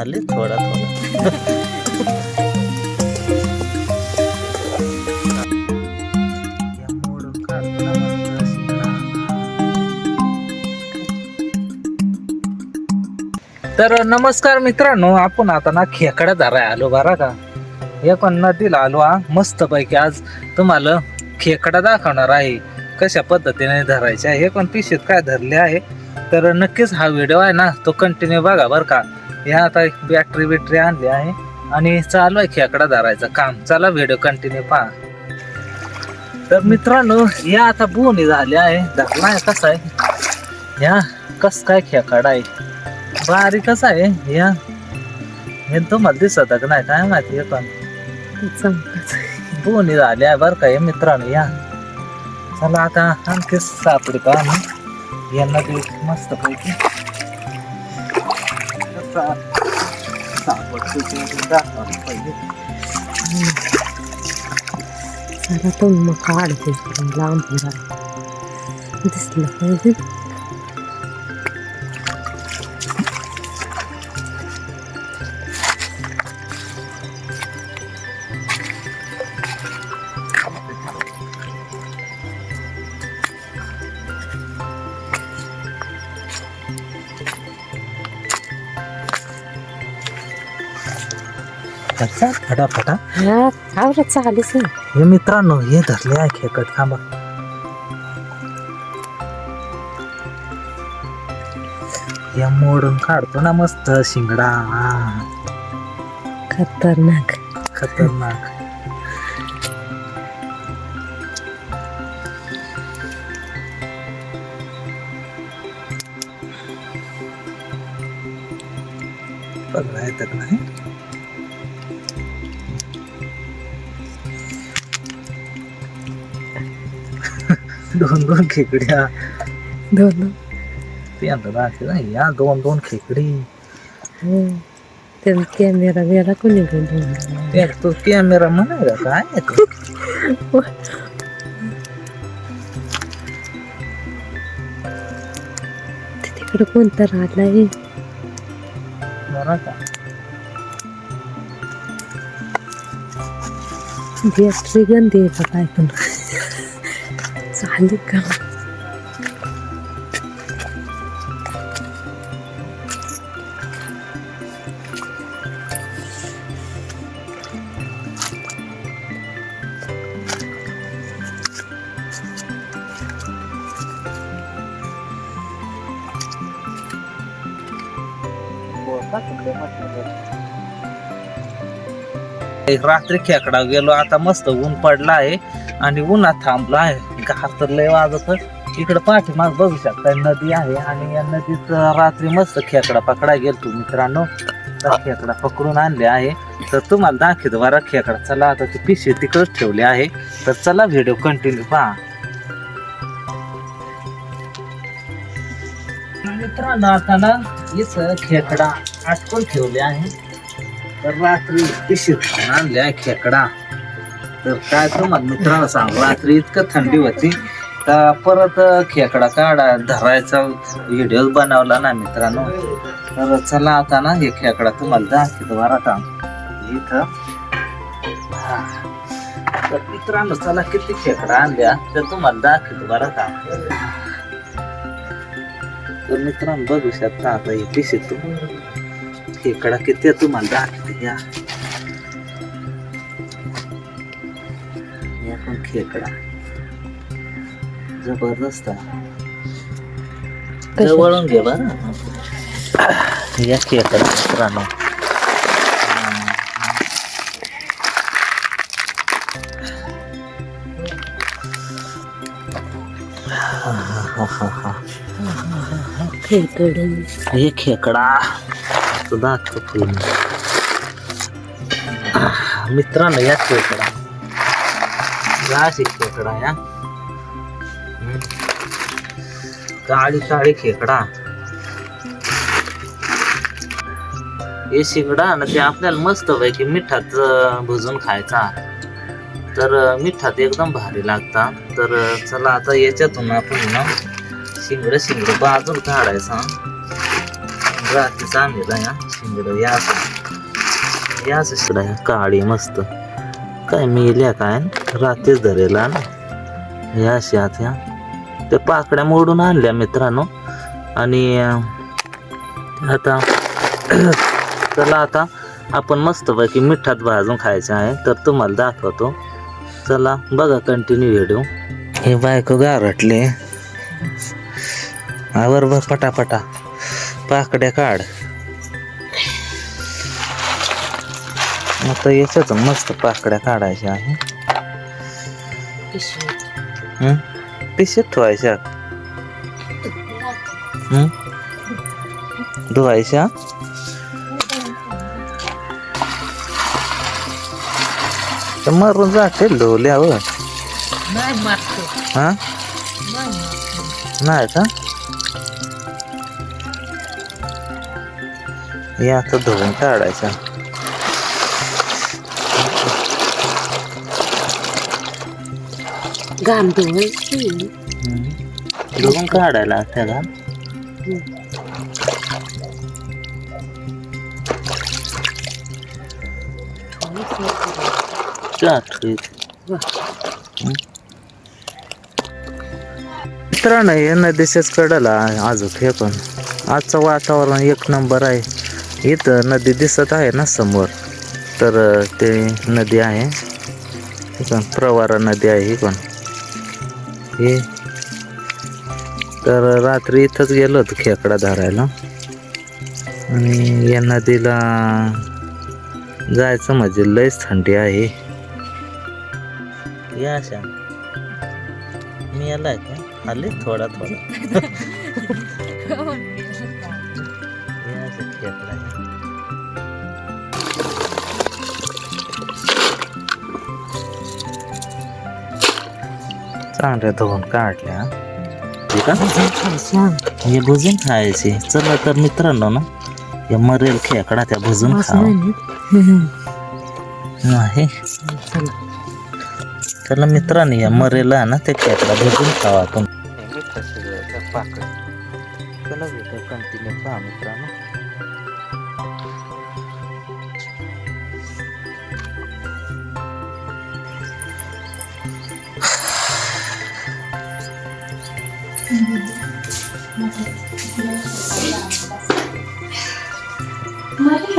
खाली थोडा थोडा. तर नमस्कार मित्रांनो आपण आता ना खेकडा धराय आलो बरा का? या पण नदीला आलो हा. मस्त पैकी आज तुम्हाला खेकडा दाखवणार आहे. कशा पद्धतीने धरायचे आहे. हे पण पिशीत काय धरले आहे. तर नक्कीच हा व्हिडिओ आहे ना तो कंटिन्यू बघा बरं का. ह्या आता बॅटरी बिटरी आणली आहे. आणि चालू आहे खेकडा धरायचं काम. चला व्हिडिओ कंटिन्यू पहा. तर मित्रांनो या आता बोनी झाली आहे. धरला आहे कसा आहे? या कस काय खेकडा आहे? बारीकच आहे. या हे तुम्हाला दिसत नाही? काय माहिती आहे पण. बोनी झाली आहे बरं काय मित्रांनो या. चला आता आणखी सापडी का यांना ते मस्त पैकी कसा सापडतो ते दाखवायला पाहिजे जरा तो मग काढते लांब जरा दिसलं पाहिजे कसा फटाफटा. हा चालूच आहे हे मित्रांनो हे धरले आहे खेकट थांबा या मोडून काढतो ना मस्त शिंगडा. खतरनाक. खतरनाक. दोन दोन खेकड्या दोन त्यांना दाखव ना या दोन दोन खेकडी ते कॅमेरा बिरा कोणी घेऊन तो कॅमेरा म्हणायला काय आहे तो? तिकडे कोणतं राहिलाय बरं का. बॅटरी गंदी आहे का काय का रात्री खेकडा गेलो आता मस्त ऊन पडला आहे आणि उन्हात थांबला आहे गार तर लय वाजत इकडं पाठीमाग बघू शकता नदी आहे आणि या नदीत रात्री मस्त खेकडा पकडा गेलतो मित्रांनो. तर खेकडा पकडून आणले आहे. तर तुम्हाला दाखवतो बरा खेकडा. चला आता ती पिशवी तिकडच ठेवली आहे. तर चला व्हिडिओ कंटिन्यू पहा. मित्रांनो आता ना इथं खेकडा आटकून ठेवले आहे. तर रात्री पिशवी खाऊन आणले आहे खेकडा. तर काय तुम्हाला मित्रांनो सांगला रात्री इतकं थंडी होती. तर परत खेकडा काढा धरायचा व्हिडिओ बनवला ना मित्रांनो. तर चला आता ना हे खेकडा तुम्हाला दाखवतो बरं का. इथं. तर मित्रांनो चला किती खेकडा आणल्या तर तुम्हाला दाखवतो बरं का. तर मित्रांनो बघू शकता आता हे पिशीत खेकडा किती तुम्हाला दाखवते या. पण खेकडा जबरदस्त. जवळून घे बरं. या खेकडा मित्रांनो. खेकडे. हे खेकडा. तो दाखव पूर्ण मित्रांनो या खेकडा. या खेकडा या. काळी काळी खेकडा. हे शिंगडा ना ते आपल्याला मस्त पैकी मिठात भुजून खायचा. तर मिठात एकदम भारी लागता तर चला आता याच्यातून आपण ना शिंगड शिंगड बाजून काढायचा. रात्री आणलेला या शिंगड या असं या शिंगडा काळी मस्त. काय मी इल्या काय? रात्रीच धरेला ना. या अशी आत ह्या त्या पाकड्या मोडून आणल्या मित्रांनो. आणि आता चला आता आपण मस्तपैकी मिठात भाजून खायचं आहे. तर तुम्हाला दाखवतो. चला बघा कंटिन्यू व्हिडिओ हे बायको गारटले. आवर बघ पटापटा. पाकड्या काढ. आता याच्यात मस्त पाकड्या काढायच्या आहे. हं? पिशवीत ठेवायच्या हं? धुवायच्या? तर मरून जातील धुवल्यावर. हा? नाही का? या आता धुवून काढायच्या घाम धुवायची हं. काढायला त्याला चाट मित्रांनो हे नदीच्याच कडेला अजून हे पण. आजचं वातावरण एक नंबर आहे. इथं नदी दिसत आहे ना समोर. तर ते नदी आहे. हे पण प्रवारा नदी आहे ही पण. हे. तर रात्री इथंच गेलो होतो खेकडा धरायला. आणि या नदीला जायचं म्हणजे लयच थंडी आहे. या अशा मी आलाय का? आले थोडा थोडा. या अशा खेकडा. चांगल्या धुवून काढल्या. ठीक आहे? हे भुजून खायचे. चला तर मित्रांनो ना या मरेल खेकडा त्या भुजून खावा. नाही चला. मित्रांनो या मरेला ना ते खेकडा भुजून खावा आपण. कंटिन्यू पहा मित्रांनो.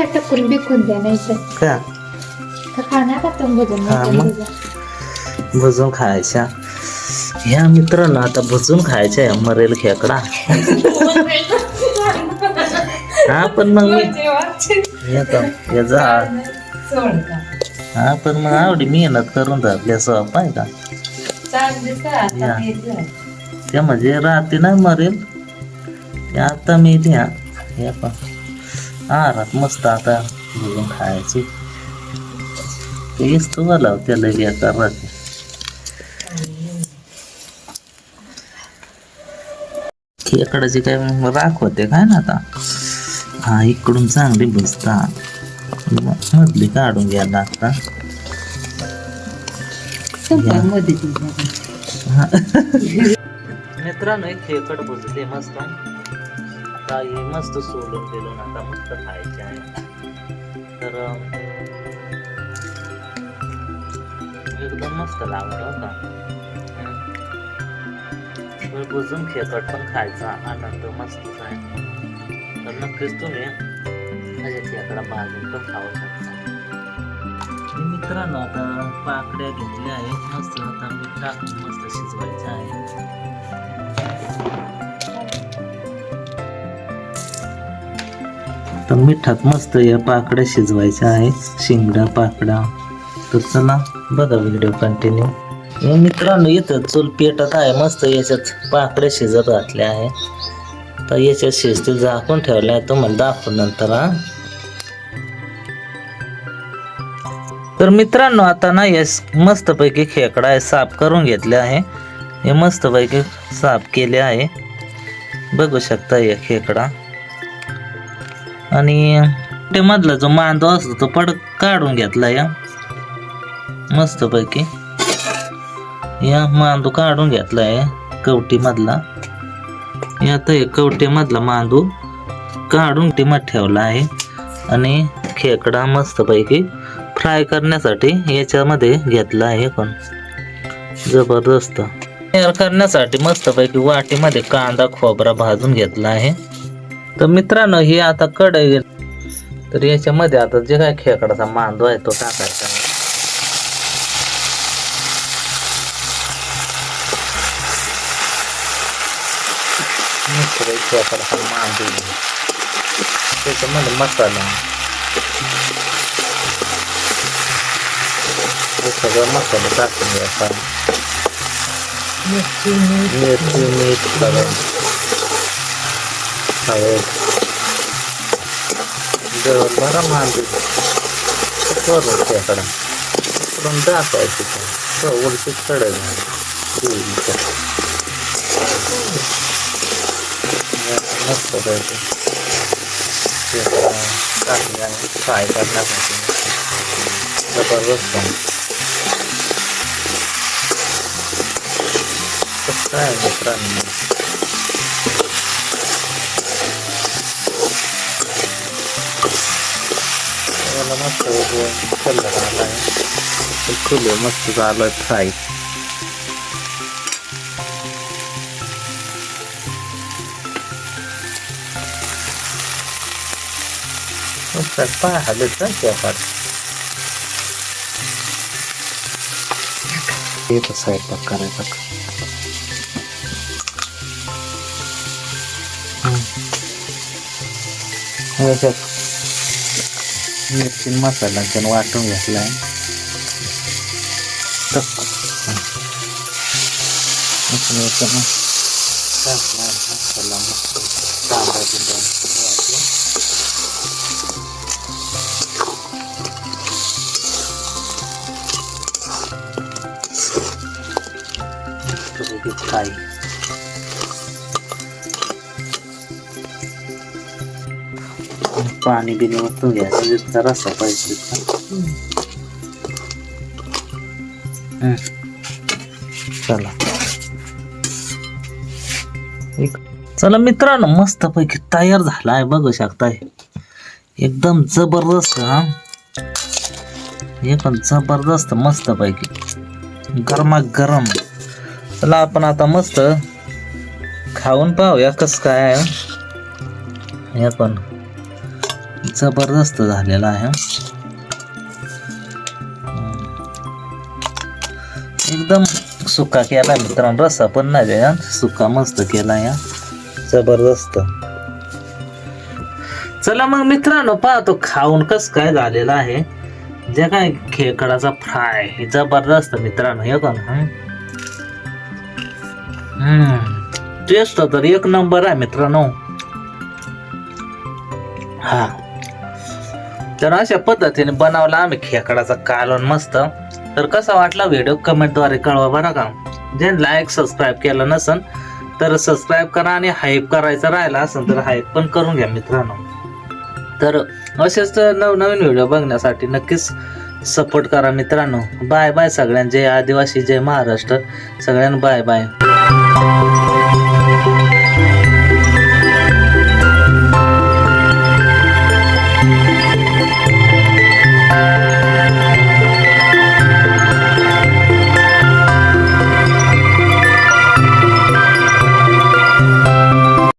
टकून बिकून द्या नाही तर का का खाणार का तुम्ही हा, मग. भुजून खायच्या ह्या मित्रांनो आता भुजून खायच्या या मरेल खेकडा हा पण मग मी येतो याचा हा पण मग आवडी मेहनत करून धरली असं पाय का या. ते म्हणजे रात्री नाही मरेल ते आता मी द्या हे पण आरात मस्त आता. भुजून खायची. तेच तो बोलाव त्याला बेकार राहते खेकडाची काय राख होते काय ना आता? हा इकडून चांगली बसतात मधली काढून घ्यायला लागतात मित्रांनो एक खेकड बुजले मस्त. काही मस्त सोडून दिलं. आता मस्त खायचे आहे. तर एकदम मस्त लागलं होता. बुजून खेकट पण खायचा. आनंद मस्तच आहे. तर नक्कीच तुम्ही माझ्या खेकडा भाजून पण खाऊ शकता. मित्रांनो आता पाकड्या घेतल्या आहेत. मस्त आता मी टाकून मस्त शिजवायचं आहे. तर मिठात मस्त या पाकड्या शिजवायच्या आहे शिंगडा पाकडा. तर चला बघा व्हिडिओ कंटिन्यू मित्रांनो इथं चूल पेटत आहे. मस्त याच्यात पाकड्या शिजत घातल्या आहे तर याच्यात शिजतील झाकून ठेवल्या आहे तुम्हाला दाखवून नंतर हा. तर मित्रांनो आता ना या मस्तपैकी खेकडा आहे साफ करून घेतले आहे. हे मस्तपैकी साफ केले आहे. बघू शकता हे खेकडा. आणि ते मधला जो मांदो असतो तो पड काढून घेतला या. मस्तपैकी. या मांदू काढून घेतलाय कवटी मधला. या तर कवटी मधला मांदू काढून टिमत ठेवला आहे. आणि खेकडा मस्तपैकी फ्राय करण्यासाठी याच्यामध्ये घेतला आहे पण जबरदस्त. तयार करण्यासाठी मस्तपैकी वाटीमध्ये कांदा खोबरा भाजून घेतला आहे. तर मित्रांनो ही आता कढई तर याच्यामध्ये आता जे काय खेकडाचा मांदो आहे तो टाकायचा. खेकडाचा मांदो त्याच्यामध्ये मसाला. हे सगळं मसाला टाकून घ्यायचा. मिरची मीठ सगळं. हळद जवळ बरा मांदी करून त्याकडं इकडून दाखवायची तो उलटी कडे मस्त पाहिजे टाकले आहे फ्राय करण्यासाठी जबरदस्त कसं आहे त्याला मस्त कलर आला आहे फुले मस्त झालं फ्राय. मस्त पाय हलत ना त्या पाठ येतं स्वयंपाक करायचा. याच्यात मिरची मसाला त्यानं वाटून घेतलाय टक. हं. इकडे येतं ना. टाकला मसाला मस्त कांदा बिंदा वाटला. पाणी बिनी ओतून घ्यायचं जितका रस्सा पाहिजे चला. एक- चला मित्रांनो मस्त पैकी तयार झाला आहे बघू शकताय. एकदम जबरदस्त हा. हे पण जबरदस्त मस्त पैकी गरमा गरम चला आपण आता मस्त खाऊन पाहूया कस काय आहे हे पण. जबरदस्त झालेला आहे. एकदम सुका केला मित्रांनो रस्सा पण नाही द्या सुका मस्त केला या. जबरदस्त. चला मग मित्रांनो पाहतो खाऊन कस काय झालेला आहे. जे काय खेकडाचा फ्राय हे जबरदस्त मित्रांनो हे पण टेस्ट तर एक नंबर आहे मित्रांनो. हा. तर अशा पद्धतीने बनवला आम्ही खेकडाचा कालवण मस्त. तर कसा वाटला व्हिडिओ कमेंटद्वारे कळवा बरं का. जे लाईक सबस्क्राईब केलं नसन तर सबस्क्राईब करा आणि हाईप करायचं राहिला असेल तर हाईप पण करून घ्या मित्रांनो. तर असेच नवनवीन व्हिडिओ बघण्यासाठी नक्कीच सपोर्ट करा मित्रांनो. बाय बाय सगळ्यांना जय आदिवासी जय महाराष्ट्र. सगळ्यांना बाय बाय